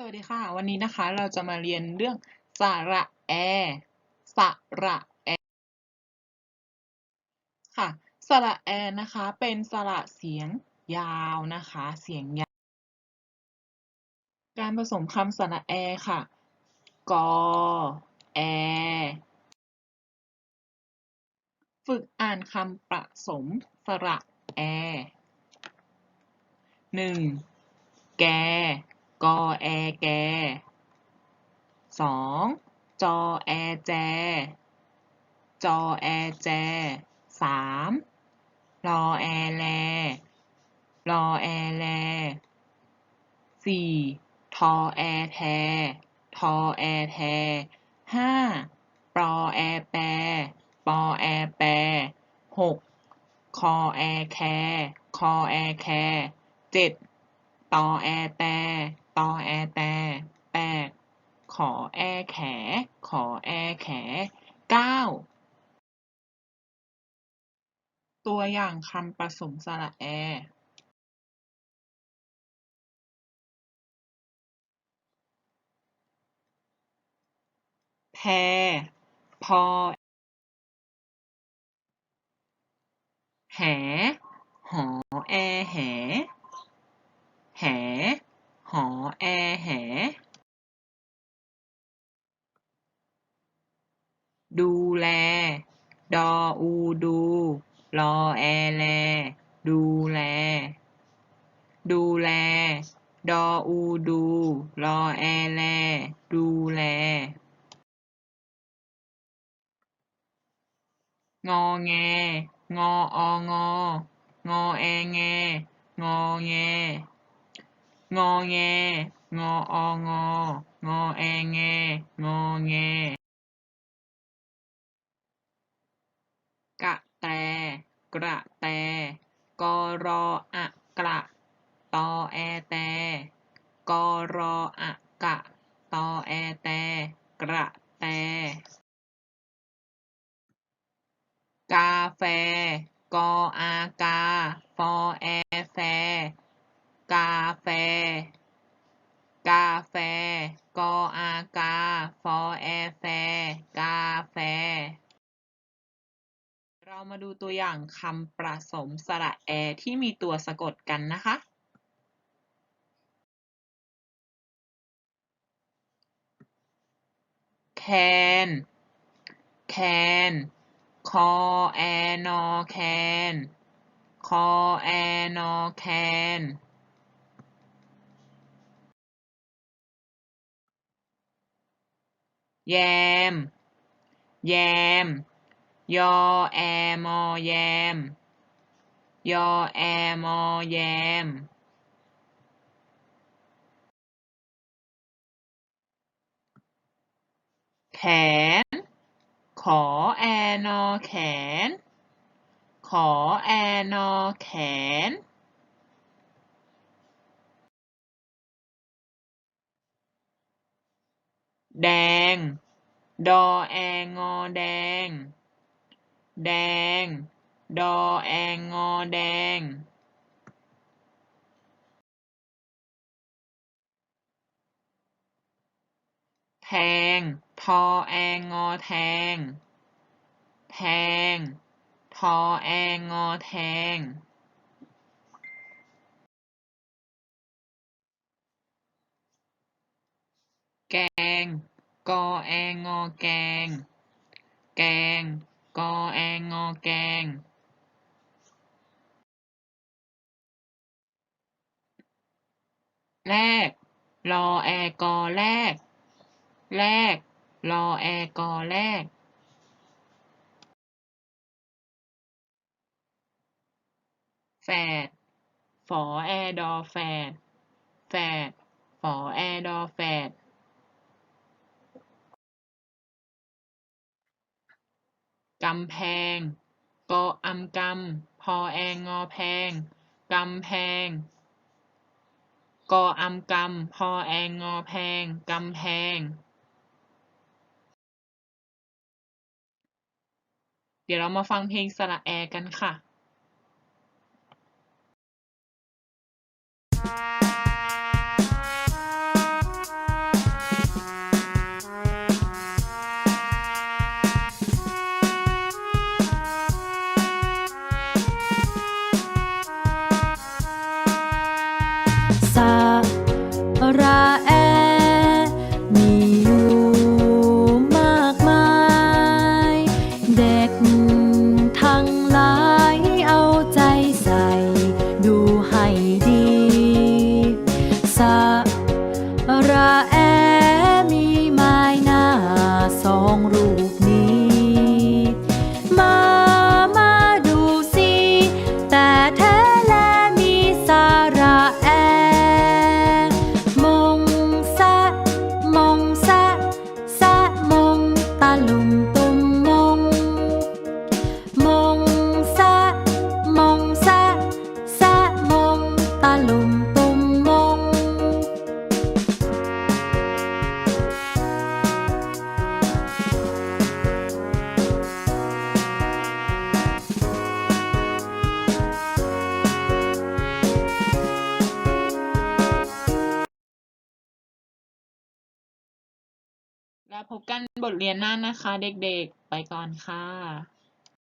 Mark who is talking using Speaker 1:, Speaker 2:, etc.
Speaker 1: สวัสดีค่ะ วันนี้นะคะเราจะมาเรียนเรื่องสระแอ สระแอ ค่ะ สระแอนะคะ เป็นสระเสียงยาวนะคะ เสียงยาว การผสมคำสระแอค่ะ กอ แอ ฝึกอ่านคำผสมสระแอหนึ่งแก กอแอแกสองจอแอแจ จอแอแจสามรอแอแล รอแอแลสี่ทอแอแท ทอแอแทห้าปอแอแปรปอแอแปรหกคอแอแค คอแอแคเจ็ดตอแอแต ตอแอแต แปดขอแอแข ขอแอแขเก้าตัวอย่างคำผสมสระแอ แพ พอ แห หอแอแห แห หอแอแห ดูแล ดออูดู รอแอแล ดูแล ดูแล ดออูดู รอแอแล ดูแล งอแง งอองอ งอแอแง งอแง งอแง งอองอ งอแอแง งอแง กะแต กระแต กอรออะกระ ตอแอแต กอรออะกะ ตอแอแต กระแต กาแฟ กออากา ฟอแอแฟ กาแฟ กาแฟกออากา ฟอแอแฟ กาแฟ เรามาดูตัวอย่างคำผสมสระแอที่มีตัวสะกดกันนะคะแคนแคนคอแอนอแคนคอแอนอแคน แยม แยม ยอแอมอแยม ยอแอมอแยม แขน ขอแอนอแขน ขอแอนอแขน แดง ดอแองอแดง แดง ดอแองอแดง แทง ทอแองอแทง แทง ทอแองอแทง แกง กอแองอแกง แกง กอแองอแกง แรก รอแอกอแรก แรก รอแอกอแรก แฝด ฝอแอดอแฝด แฝด ฝอแอดอแฝด กำแพง กออำกำ พอแองงอแพง กำแพง กออำกำ พอแองงอแพง กำแพง เดี๋ยวเรามาฟังเพลงสระแอกันค่ะ
Speaker 2: 不如。
Speaker 1: แล้วพบกันบทเรียนหน้านะคะ เด็กๆ ไปก่อนค่ะ